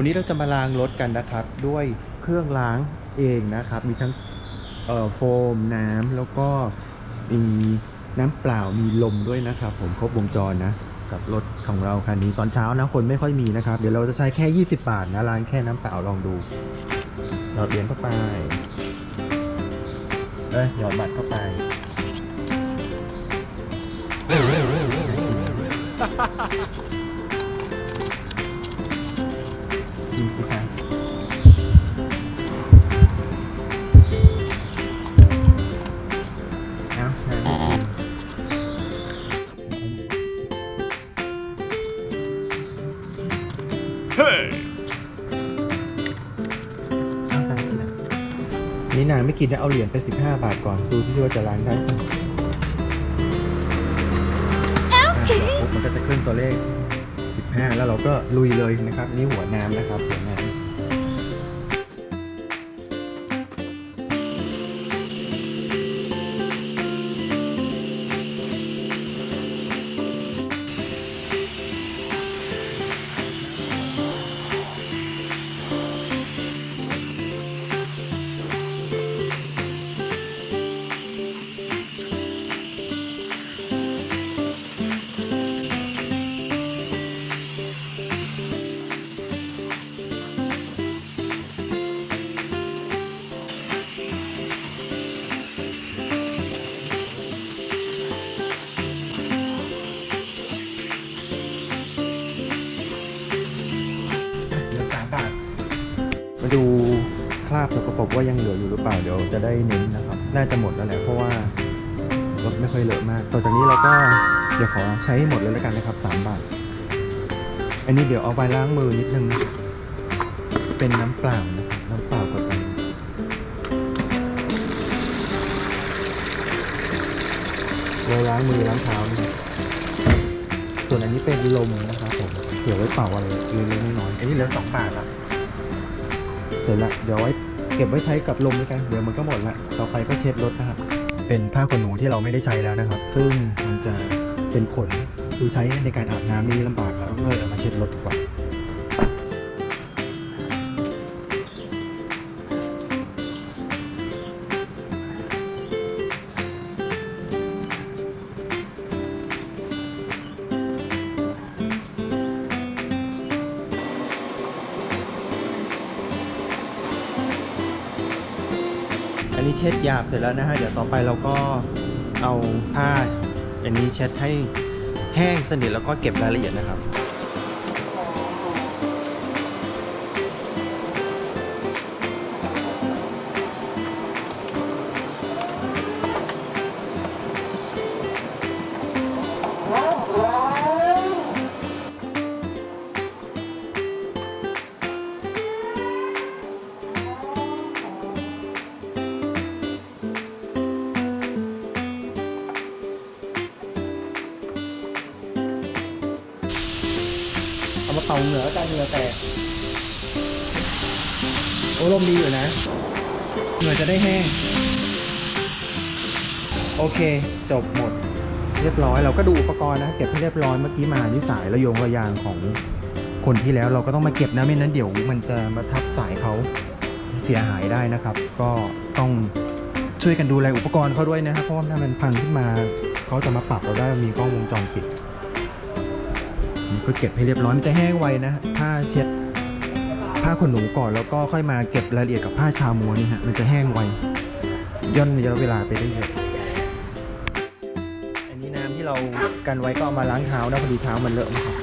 วันนี้เราจะมาล้างรถกันนะครับ ด้วยเครื่องล้างเองนะครับ มีทั้งโฟมน้ำแล้วก็มีน้ำเปล่ามีลมด้วยนะครับ ผมครบวงจรนะกับรถของเราคันนี้ตอนเช้านะคนไม่ค่อยมีนะครับ เดี๋ยวเราจะใช้แค่ 20 บาทนะล้างแค่น้ำเปล่าลองดูหยอดเหรียญเข้าไปเอ้ยหยอดบัตรเข้าไป นอะนี่นางไม่กินนะเอาเหรียญไป 15 บาทก่อนดูที่ว่าจะล้างได้ปะอะปุ๊บมันก็จะขึ้นตัวเลข 15 แล้วเราก็ลุยเลยนะครับ นี่หัวน้ำนะครับหัวน้ำ มาดูคราบสกปรกว่ายังเหลืออยู่หรือเปล่าเดี๋ยวจะได้เน้นนะครับ น่าจะหมดแล้วแหละเพราะว่ารถไม่ค่อยเลอะมาก ต่อจากนี้เราก็เดี๋ยวขอใช้หมดเลยแล้วกันนะครับสามบาท อันนี้เดี๋ยวเอาไปล้างมือนิดนึง เป็นน้ำเปล่านะครับน้ำเปล่ากับกันเราล้างมือล้างเท้านะครับส่วนอันนี้เป็นลมนะครับผมเกี่ยวไว้เป่าอะไรเล็กๆน้อยๆอันนี้เหลือสองบาทละ เสร็จละเดี๋ยวไว้เก็บไว้ใช้กับลมด้วยกันเดี๋ยวมันก็หมดละต่อไปก็เช็ดรถนะครับ เป็นผ้าขนหนูที่เราไม่ได้ใช้แล้วนะครับ ซึ่งมันจะเป็นขนคือใช้ในการอาบน้ำนี่ลำบากแล้วก็เลยเอามาเช็ดรถดีกว่า นี้เช็ดหยาบเสร็จแล้วนะฮะเดี๋ยวต่อไปเราก็เอาผ้าอันนี้เช็ดให้แห้งสนิทแล้วก็เก็บรายละเอียดนะครับ เอามาเป่าเหงื่อกันเหงื่อแตกโอ้ลมดีอยู่นะ เหงื่อจะได้แห้ง โอเค จบหมด เรียบร้อยเราก็ดูอุปกรณ์นะเก็บให้เรียบร้อยเมื่อกี้มานี่สายระโยงระยางของคนที่แล้วเราก็ต้องมาเก็บนะไม่นั้นเดี๋ยวมันจะมาทับสายเขาเสียหายได้นะครับ ก็ต้องช่วยกันดูแลอุปกรณ์เขาด้วยนะครับเพราะว่าถ้ามันพังขึ้นมาเขาจะมาปรับเราได้มีกล้องวงจรปิด ก็เก็บให้เรียบร้อยมันจะแห้งไวนะ ถ้าเช็ดผ้าขนหนูก่อนแล้วก็ค่อยมาเก็บรายละเอียดกับผ้าชามัวนี่ฮะมันจะแห้งไวย่นระยะเวลาไปได้เยอะอันนี้น้ำที่เรากันไว้ก็เอามาล้างเท้านะพอดีเท้ามันเลอะนะครับ